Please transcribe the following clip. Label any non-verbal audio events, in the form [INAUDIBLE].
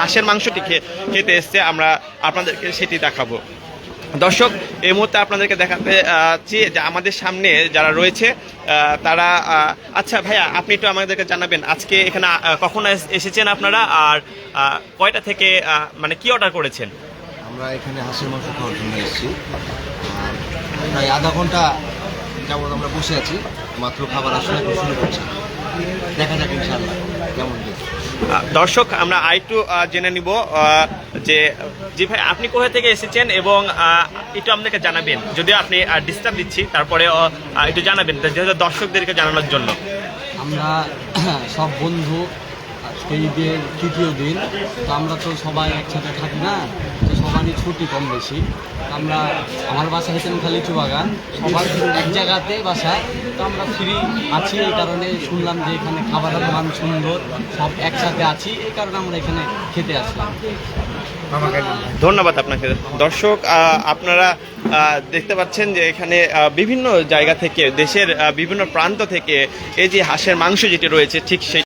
হাঁসের মাংসটি খেতে এসছে, আমরা আপনাদেরকে সেটি দেখাবো। দর্শক, এই মুহূর্তে আপনাদেরকে দেখাতে যে আমাদের সামনে যারা রয়েছে তারা আচ্ছা ভাইয়া, আপনি একটু আমাদেরকে জানাবেন, আজকে এখানে কখন এসেছেন আপনারা আর কয়টা থেকে মানে কি অর্ডার করেছেন? আমরা এখানে হাঁসের মাংস খাওয়ার জন্য এসেছি। প্রায় আধা ঘণ্টা যাবত আমরা বসে আছি, মাত্র খাবার আসলে শুরু করছি। দেখা যাক ইনশাল্লাহ কেমন দর্শক আমরা আরেকটু জেনে নিব যে জি ভাই আপনি কোথা থেকে এসেছেন এবং একটু আমাদেরকে জানাবেন। যদিও আপনি ডিস্টার্ব দিচ্ছি তারপরে একটু জানাবেন যেহেতু দর্শকদেরকে জানানোর জন্য। আমরা [CLEARS THROAT] সব বন্ধু ঈদের তৃতীয় দিন তো আমরা তো সবাই একসাথে থাকি না তো ছুটি কম বেশি। আমরা আমার বাসা হেতেন খালি বাগান সবার এক জায়গাতে বাসা। তো আমরা ফ্রি আছি এই কারণে শুনলাম যে এখানে খাবারের মান সুন্দর। সব একসাথে আছি, এই কারণে আমরা এখানে খেতে আসলাম। ধন্যবাদ আপনাকে। দর্শক আপনারা দেখতে পাচ্ছেন যে এখানে বিভিন্ন জায়গা থেকে, দেশের বিভিন্ন প্রান্ত থেকে এই যে হাঁসের মাংস যেটি রয়েছে, ঠিক সেই